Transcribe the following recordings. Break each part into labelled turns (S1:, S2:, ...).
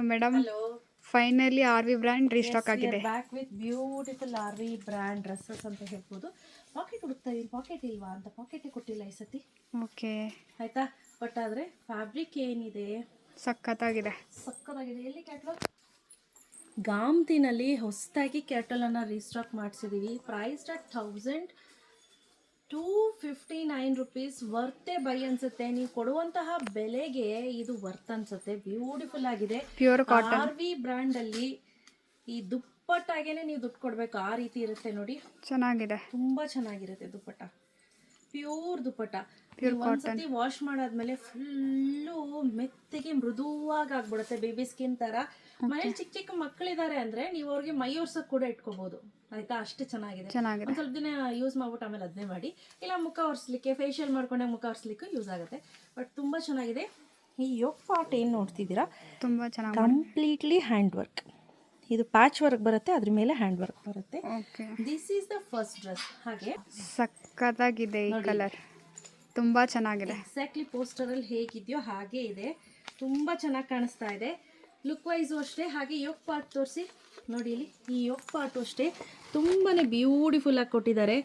S1: Afternoon madam finally R V brand restock ಆಗಿದೆ.
S2: Back with beautiful R V brand dresses ಅಂತ ಹೇಳ್ಬೋದು. Packet ಹುಡುಕ್ತಾ ಇದೀನಿ ಪಾಕೆಟ್ ಇಲ್ವಾ ಅಂತ? ಪಾಕೆಟೇ ಕೊಟ್ಟಿಲ್ಲ ಈ ಸತಿ?
S1: ಓಕೆ
S2: ಆಯ್ತಾ? ಬಟ್ ಆದರೆ ಫ್ಯಾಬ್ರಿಕ್ ಏನಿದೆ?
S1: ಸಖತ್ತಾಗಿದೆ.
S2: ಸಕ್ಕತ್ತಾಗಿದೆ ಎಲ್ಲಿ ಕ್ಯಾಟ್ಲಾಗ್ ಗಾಮ್ತಿನಲ್ಲಿ ಹೊಸದಾಗಿ ಕ್ಯಾಟಲನ್ನು restock ಮಾಡಿಸಿದ್ದೀವಿ price at thousand two fifty nine rupees worth buy ಅನ್ಸುತ್ತೆ. ನೀವು ಕೊಡುವಂತಹ ಬೆಲೆಗೆ ಇದು ವರ್ತ್ ಅನ್ಸುತ್ತೆ. ಬ್ಯೂಟಿಫುಲ್ ಆಗಿದೆ.
S1: ಪ್ಯೂರ್
S2: ಆರ್ ವಿ ಬ್ರ್ಯಾಂಡ್ ಅಲ್ಲಿ ಈ ದುಪ್ಪಟ್ಟಾಗೇನೆ ನೀವು ದುಡ್ಡು ಕೊಡ್ಬೇಕು. ಆ ರೀತಿ ಇರುತ್ತೆ ನೋಡಿ.
S1: ಚೆನ್ನಾಗಿದೆ.
S2: ತುಂಬಾ ಚೆನ್ನಾಗಿರುತ್ತೆ ದುಪ್ಪಟ್ಟ. ಪ್ಯೂರ್ ದುಪ್ಪಟ್ಟ. ಒಂದ್ಸತಿ ವಾಶ್ ಮಾಡಾದ್ಮೇಲೆ ಫುಲ್ಲು ಮೆತ್ತಗೆ ಮೃದುವಾಗಿ ಆಗ್ಬಿಡುತ್ತೆ ಬೇಬಿ ಸ್ಕಿನ್ ತರ ಮನೇಲಿ ಚಿಕ್ಕ ಚಿಕ್ಕ ಮಕ್ಕಳಿದ್ದಾರೆ ಅಂದ್ರೆ ನೀವು ಅವ್ರಿಗೆ ಮೈ ಒರ್ಸಕ್ ಕೂಡ ಇಟ್ಕೋಬಹುದು ಆಯ್ತಾ? ಅಷ್ಟು ಚೆನ್ನಾಗಿದೆ.
S1: ಚೆನ್ನಾಗಿದೆ.
S2: ಸ್ವಲ್ಪ ದಿನ ಯೂಸ್ ಮಾಡ್ಬಿಟ್ಟು ಆಮೇಲೆ ಅದನ್ನೇ ಮಾಡಿ. ಇಲ್ಲ ಮುಖ ಒರೆಸ್ಲಿಕ್ಕೆ ಫೇಶಿಯಲ್ ಮಾಡ್ಕೊಂಡೆ ಮುಖ ಒರ್ಸ್ಲಿಕ್ಕೆ ಯೂಸ್ ಆಗುತ್ತೆ. ಬಟ್ ತುಂಬಾ ಚೆನ್ನಾಗಿದೆ. ಈ ಯೋಗ್ ಪಾಟ್ ಏನ್ ನೋಡ್ತಿದ್ದೀರಾ?
S1: ತುಂಬಾ ಚೆನ್ನಾಗಿ
S2: ಕಂಪ್ಲೀಟ್ಲಿ ಹ್ಯಾಂಡ್ ವರ್ಕ್ ಇದು ಪ್ಯಾಚ್ ವರ್ಕ್ ಬರುತ್ತೆ ಅದ್ರ ಮೇಲೆ ಹ್ಯಾಂಡ್ ವರ್ಕ್ ಬರುತ್ತೆ this is the first dress ಹಾಗೆ?
S1: ಸಕ್ಕತ್ತಾಗಿದೆ ಈ ಕಲರ್ ತುಂಬ ಚೆನ್ನಾಗಿದೆ.
S2: ಎಕ್ಸಾಕ್ಟ್ಲಿ ಪೋಸ್ಟರಲ್ಲಿ ಹೇಗಿದೆಯೋ ಹಾಗೆ ಇದೆ. ತುಂಬಾ ಚೆನ್ನಾಗಿ ಕಾಣಿಸ್ತಾ ಇದೆ. ಲುಕ್ ವೈಸು ಅಷ್ಟೇ. ಹಾಗೆ ಯೋಗ ಪಾರ್ಟ್ ತೋರಿಸಿ. ನೋಡಿ ಇಲ್ಲಿ ಈ ಯೋಗ ಪಾರ್ಟು ಅಷ್ಟೇ. ತುಂಬಾನೇ ಬ್ಯೂಟಿಫುಲ್ ಆಗಿ ಕೊಟ್ಟಿದ್ದಾರೆ.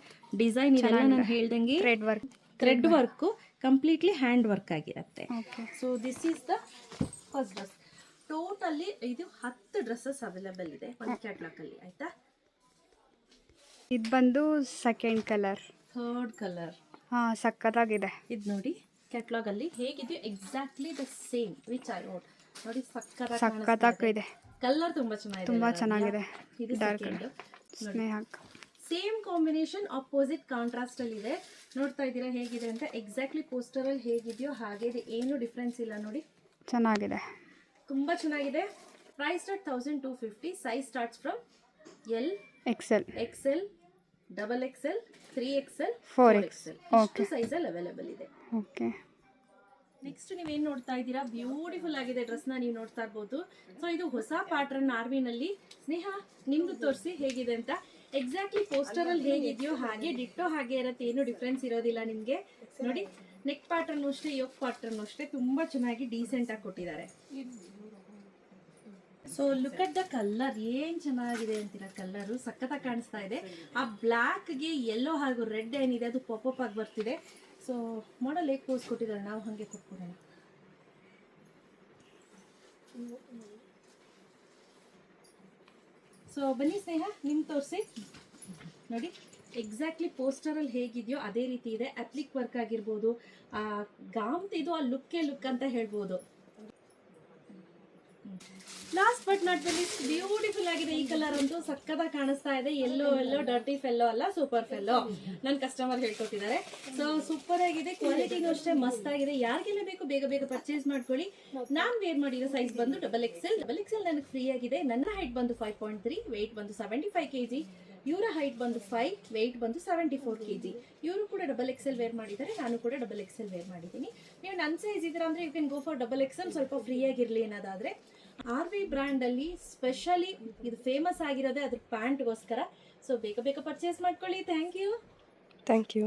S2: ಡಿಸೈನ್ ಇದೆಲ್ಲ ನಾನು ಹೇಳ್ದಂಗೆ
S1: thread work
S2: thread work completely hand work ಆಗಿರುತ್ತೆ. So this is the first dress totally ಇದು ಹತ್ತು ಡ್ರೆಸ್ಸಸ್ ಅವೈಲೇಬಲ್ ಇದೆ. ಒಂದು ಕ್ಯಾಟ್ಲಾಗಲ್ಲಿ ಆಯ್ತಾ?
S1: ಇದು ಬಂದು ಸೆಕೆಂಡ್ ಕಲರ್
S2: ಥರ್ಡ್ ಕಲರ್
S1: ಹಾಂ ಸಕ್ಕತ್ತಾಗಿದೆ.
S2: ಇದು ನೋಡಿ ಕ್ಯಾಟ್ಲಾಗ್ ಅಲ್ಲಿ ಹೇಗಿದೆಯೋ exactly the same which I ought ನೋಡಿ
S1: ಸಕ್ಕತ್ತಾಗಿದೆ.
S2: ಕಲರ್ ತುಂಬಾ ಚೆನ್ನಾಗಿದೆ
S1: ತುಂಬಾ ಚೆನ್ನಾಗಿದೆ.
S2: ಇದು
S1: ಡಾರ್ಕ್
S2: ಸೆಕೆಂಡ್
S1: ಸ್ನೇಹ
S2: ಸೇಮ್ ಕಾಂಬಿನೇಷನ್ ಆಪೋಸಿಟ್ ಕಾಂಟ್ರಾಸ್ಟ್ ಅಲ್ಲಿ ಇದೆ. ನೋಡ್ತಾ ಇದ್ದೀರಾ ಹೇಗಿದೆ ಅಂತ? ಎಕ್ಸಾಕ್ಟ್ಲಿ ಪೋಸ್ಟರ್ ಅಲ್ಲಿ ಹೇಗಿದೆಯೋ ಹಾಗೆ ಇದೆ. ಏನು ಡಿಫ್ರೆನ್ಸ್ ಇಲ್ಲ ನೋಡಿ.
S1: ಚೆನ್ನಾಗಿದೆ.
S2: ತುಂಬಾ ಚೆನ್ನಾಗಿದೆ. Price start thousand two fifty size starts from L
S1: XL
S2: XL double XL three XL
S1: four X
S2: XL ಇಷ್ಟು ಸೈಜಲ್ಲಿ ಅವೈಲೇಬಲ್ ಇದೆ.
S1: ಓಕೆ
S2: ನೆಕ್ಸ್ಟ್ ನೀವೇನು ನೋಡ್ತಾ ಇದ್ದೀರಾ? ಬ್ಯೂಟಿಫುಲ್ ಆಗಿದೆ ಡ್ರೆಸ್ನ ನೀವು ನೋಡ್ತಾ ಇರ್ಬೋದು. ಸೊ ಇದು ಹೊಸ ಪ್ಯಾಟರ್ನ್ ಆರ್ವಿನಲ್ಲಿ ಸ್ನೇಹ ನಿಮ್ದು ತೋರಿಸಿ ಹೇಗಿದೆ ಅಂತ. ಎಕ್ಸಾಕ್ಟ್ಲಿ ಪೋಸ್ಟರ್ ಅಲ್ಲಿ ಹೇಗಿದೆಯೋ ಹಾಗೆ ಡಿಟ್ಟೋ ಹಾಗೆ ಇರುತ್ತೆ ಏನು ಡಿಫ್ರೆನ್ಸ್ ಇರೋದಿಲ್ಲ ನಿಮಗೆ. ನೋಡಿ ನೆಕ್ ಪ್ಯಾಟರ್ನ್ ಅಷ್ಟೇ ಯೋಕ್ ಪ್ಯಾಟರ್ನ್ ಅಷ್ಟೇ ತುಂಬಾ ಚೆನ್ನಾಗಿ ಡೀಸೆಂಟ್ ಆಗಿ ಕೊಟ್ಟಿದ್ದಾರೆ. So look at the colour ಏನ್ ಚೆನ್ನಾಗಿದೆ ಅಂತೀರಾ ಕಲರು ಸಖತ್ತಾಗಿ ಕಾಣಿಸ್ತಾ ಇದೆ. ಆ ಬ್ಲ್ಯಾಕ್ಗೆ ಯೆಲ್ಲೋ ಹಾಗೂ ರೆಡ್ ಏನಿದೆ, ಅದು ಪಾಪಪ್ ಆಗಿ ಬರ್ತಿದೆ. ಸೊ ಮಾಡಲ್ ಹೇಗೆ ಪೋಸ್ ಕೊಟ್ಟಿದ್ದಾರೆ? ನಾವು ಹಾಗೆ ಕೊಟ್ಬಿಡೋಣ. ಸೊ ಬನ್ನಿ ಸ್ನೇಹ, ನಿಮ್ ತೋರಿಸಿ. ನೋಡಿ ಎಕ್ಸಾಕ್ಟ್ಲಿ ಪೋಸ್ಟರಲ್ಲಿ ಹೇಗಿದೆಯೋ ಅದೇ ರೀತಿ ಇದೆ. ಅಪ್ಲಿಕ್ ವರ್ಕ್ ಆಗಿರ್ಬೋದು, ಆ ಇದು ಆ ಲುಕ್ಕೇ ಲುಕ್ ಅಂತ ಹೇಳ್ಬೋದು. Last but not least beautiful ಆಗಿದೆ ಈ ಕಲರ್ ಅಂತೂ ಸಕ್ಕದ ಕಾಣಿಸ್ತಾ ಇದೆ. ಎಲ್ಲೋ ಎಲ್ಲೋ ಡರ್ಟಿ ಫೆಲ್ಲೋ ಅಲ್ಲ ಸೂಪರ್ ಫೆಲ್ಲೋ ನನ್ನ ಕಸ್ಟಮರ್ ಹೇಳ್ಕೊಟ್ಟಿದ್ದಾರೆ. ಸೊ ಸೂಪರ್ ಆಗಿದೆ. ಕ್ವಾಲಿಟಿನೂ ಅಷ್ಟೇ ಮಸ್ತ್ ಆಗಿದೆ. ಯಾರಿಗೆಲ್ಲ ಬೇಕು, ಬೇಗ ಬೇಗ ಪರ್ಚೇಸ್ ಮಾಡ್ಕೊಳ್ಳಿ. ನಾನು ವೇರ್ ಮಾಡಿರೋ ಸೈಜ್ ಬಂದು double XL double X L ನನಗೆ ಫ್ರೀ ಆಗಿದೆ. ನನ್ನ ಹೈಟ್ ಬಂದು ಫೈವ್ ಪಾಯಿಂಟ್ ತ್ರೀ ವೆಯ್ಟ್ ಬಂದು ಸೆವೆಂಟಿ ಫೈವ್ ಕೆ ಜಿ ಇವರ ಹೈಟ್ ಬಂದು ಫೈವ್ ವೆಯ್ಟ್ ಬಂದು ಸೆವೆಂಟಿ ಫೋರ್ ಕೆ ಜಿ ಇವರು ಕೂಡ ಡಬಲ್ ಎಕ್ಸೆಲ್ ವೇರ್ ಮಾಡಿದ್ದಾರೆ, ನಾನು ಕೂಡ ಡಬಲ್ ಎಕ್ಸೆಲ್ ವೇರ್ ಮಾಡಿದ್ದೀನಿ. ನೀವು ನನ್ನ ಸೈಜ್ ಇದ್ದೀರಾ ಅಂದರೆ you can go for double XL ಸ್ವಲ್ಪ ಫ್ರೀ ಆಗಿರಲಿ ಅನ್ನೋದಾದರೆ ಆರ್ ವಿ ಬ್ರ್ಯಾಂಡಲ್ಲಿ ಸ್ಪೆಷಲಿ ಇದು ಫೇಮಸ್ ಆಗಿರೋದೇ ಅದ್ರ ಪ್ಯಾಂಟ್ಗೋಸ್ಕರ ಸೊ ಬೇಗ ಬೇಗ ಪರ್ಚೇಸ್ ಮಾಡ್ಕೊಳ್ಳಿ. Thank you
S3: thank you